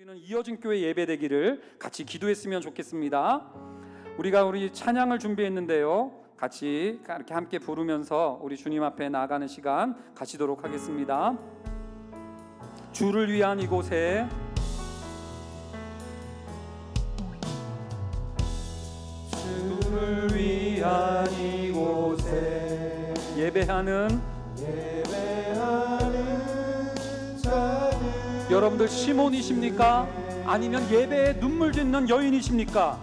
우리는 이어진 교회 예배되기를 같이 기도했으면 좋겠습니다. 우리가 우리 찬양을 준비했는데요. 같이 이렇게 함께 부르면서 우리 주님 앞에 나가는 시간 가지도록 하겠습니다. 주를 위한 이곳에 주를 위한 이곳에 예배하는 예 여러분들 시몬이십니까? 아니면 예배에 눈물 짓는 여인이십니까?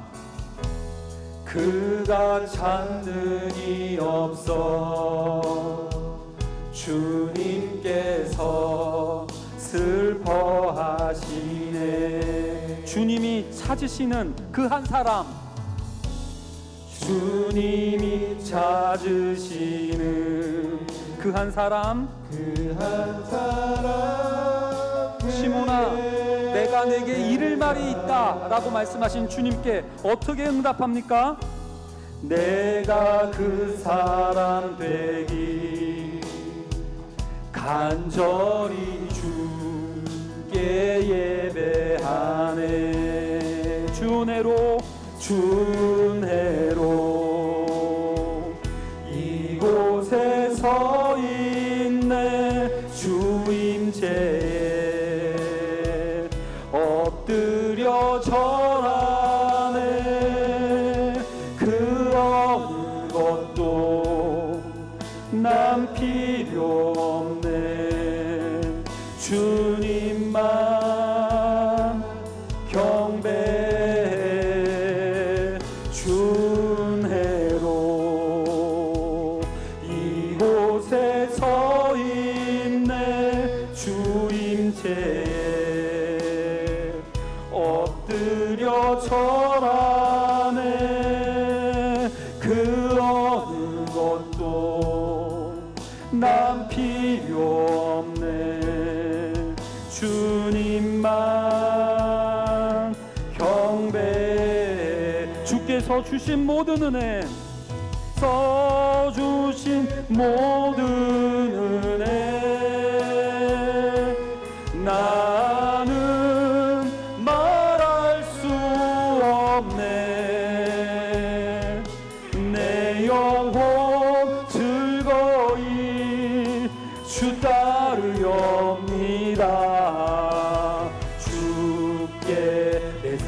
그가 찾는 이 없어 주님께서 슬퍼하시네 주님이 찾으시는 그 한 사람 주님이 찾으시는 그 한 사람 그 한 사람 시몬아 내가 내게 이를 말이 있다 라고 말씀하신 주님께 어떻게 응답합니까? 내가 그 사람 되기 간절히 주께 예배하네. 주은혜로 준혜 엎드려 절 엎드려 절하네. 그 어느 것도 난 필요 없네. 주님만 경배해 주께서 주신 모든 은혜 써 주신 모든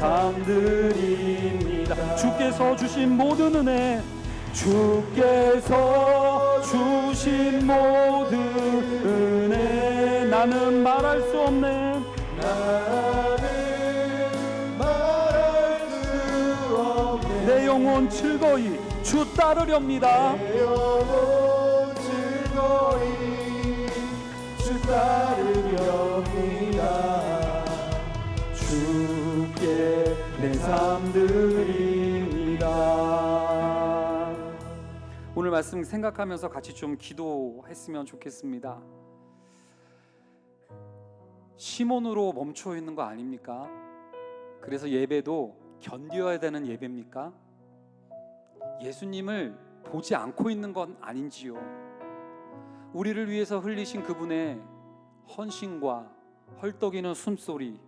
주께 내삶 드립니다. 주께서 주신 모든 은혜 주께서 주신 모든 은혜. 나는 말할 수 없네. 내 영혼 즐거이 주 따르렵니다. 내 영혼 즐거이 주 따르렵니다. 주 께 내 삶 드립니다 오늘 말씀 생각하면서 같이 좀 기도했으면 좋겠습니다. 시몬으로 멈춰 있는 거 아닙니까? 그래서 예배도 견뎌야 되는 예배입니까? 예수님을 보지 않고 있는 건 아닌지요. 우리를 위해서 흘리신 그분의 헌신과 헐떡이는 숨소리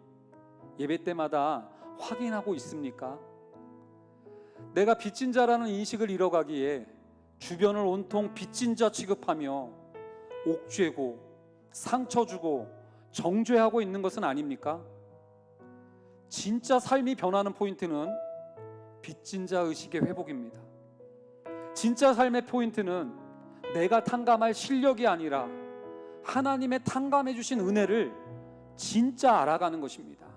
예배 때마다 확인하고 있습니까? 내가 빚진 자라는 인식을 잃어가기에 주변을 온통 빚진 자 취급하며 옥죄고 상처 주고 정죄하고 있는 것은 아닙니까? 진짜 삶이 변하는 포인트는 빚진 자 의식의 회복입니다. 진짜 삶의 포인트는 내가 탕감할 실력이 아니라 하나님의 탕감해 주신 은혜를 진짜 알아가는 것입니다.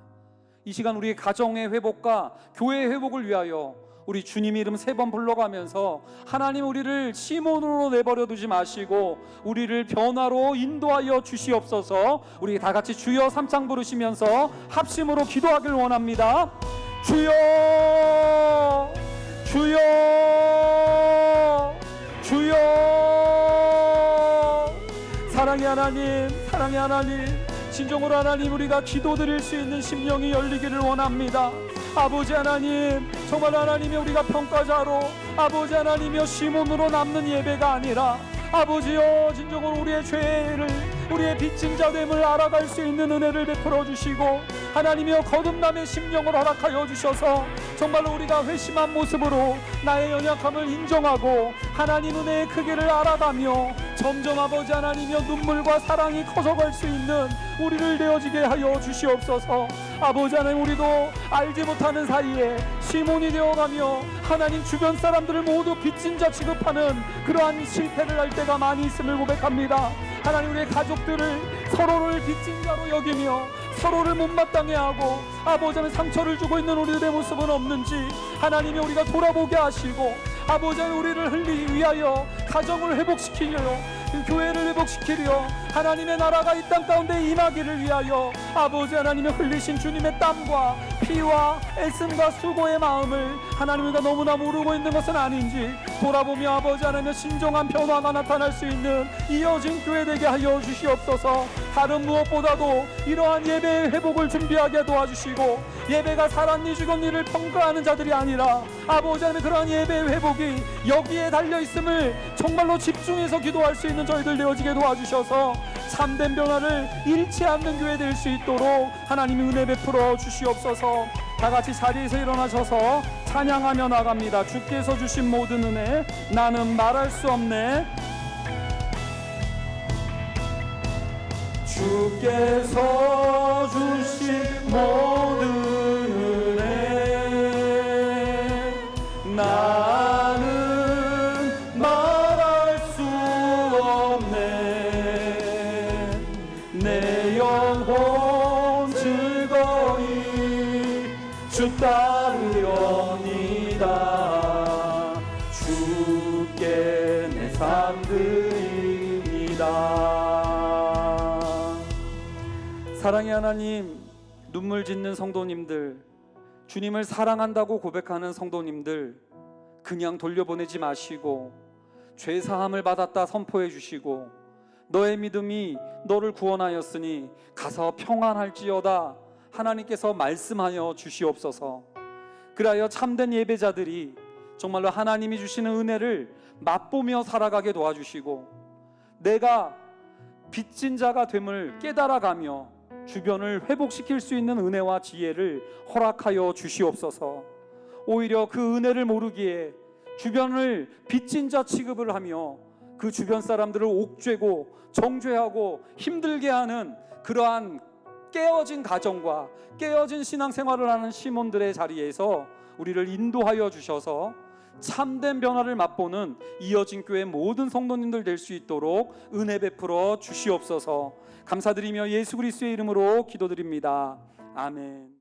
이 시간 우리의 가정의 회복과 교회의 회복을 위하여 우리 주님 이름 세 번 불러가면서 하나님 우리를 시몬으로 내버려 두지 마시고 우리를 변화로 인도하여 주시옵소서. 우리 다 같이 주여 삼창 부르시면서 합심으로 기도하길 원합니다. 주여 주여 주여. 사랑의 하나님 사랑의 하나님 진정으로 하나님 우리가 기도드릴 수 있는 심령이 열리기를 원합니다. 아버지 하나님 정말 하나님이 우리가 평가자로 아버지 하나님이여 시몬으로 남는 예배가 아니라 아버지여 진정으로 우리의 죄를 우리의 빚진 자됨을 알아갈 수 있는 은혜를 베풀어 주시고 하나님이여 거듭남의 심령을 허락하여 주셔서 정말로 우리가 회심한 모습으로 나의 연약함을 인정하고 하나님 은혜의 크기를 알아가며 점점 아버지 하나님이여 눈물과 사랑이 커져갈 수 있는 우리를 되어지게 하여 주시옵소서. 아버지 하나님 우리도 알지 못하는 사이에 시몬이 되어가며 하나님 주변 사람들을 모두 빚진 자 취급하는 그러한 실패를 할 때가 많이 있음을 고백합니다 하나님 우리의 가족들을 서로를 빚진 자로 여기며 서로를 못마땅해 하고 아버지 하나님 상처를 주고 있는 우리들의 모습은 없는지 하나님이 우리가 돌아보게 하시고 아버지 하나님 우리를 흘리기 위하여 가정을 회복시키려 교회를 회복시키려 하나님의 나라가 이 땅 가운데 임하기를 위하여 아버지 하나님의 흘리신 주님의 땀과 피와 애씀과 수고의 마음을 하나님과 너무나 모르고 있는 것은 아닌지 돌아보며 아버지 하나님의 신정한 변화가 나타날 수 있는 이어진 교회 되게 하여 주시옵소서. 다른 무엇보다도 이러한 예배의 회복을 준비하게 도와주시고 예배가 살았니 죽었니를 평가하는 자들이 아니라 아버지 하나님의 그러한 예배의 회복이 여기에 달려 있음을 정말로 집중해서 기도할 수 있는 저희들 되어지게 도와주셔서 참된 변화를 잃지 않는 교회 될 수 있도록 하나님이 은혜 베풀어 주시옵소서. 다 같이 자리에서 일어나셔서 찬양하며 나갑니다. 주께서 주신 모든 은혜 나는 말할 수 없네. 주께서 주신 모든 주 따르려니다. 주께 내 삶 드립니다. 사랑의 하나님 눈물 짓는 성도님들 주님을 사랑한다고 고백하는 성도님들 그냥 돌려보내지 마시고 죄 사함을 받았다 선포해 주시고 너의 믿음이 너를 구원하였으니 가서 평안할지어다 하나님께서 말씀하여 주시옵소서 그리하여 참된 예배자들이 정말로 하나님이 주시는 은혜를 맛보며 살아가게 도와주시고 내가 빚진 자가 됨을 깨달아가며 주변을 회복시킬 수 있는 은혜와 지혜를 허락하여 주시옵소서. 오히려 그 은혜를 모르기에 주변을 빚진 자 취급을 하며 그 주변 사람들을 옥죄고 정죄하고 힘들게 하는 그러한 깨어진 가정과 깨어진 신앙생활을 하는 시몬들의 자리에서 우리를 인도하여 주셔서 참된 변화를 맛보는 이어진 교회 모든 성도님들 될 수 있도록 은혜 베풀어 주시옵소서. 감사드리며 예수 그리스도의 이름으로 기도드립니다. 아멘.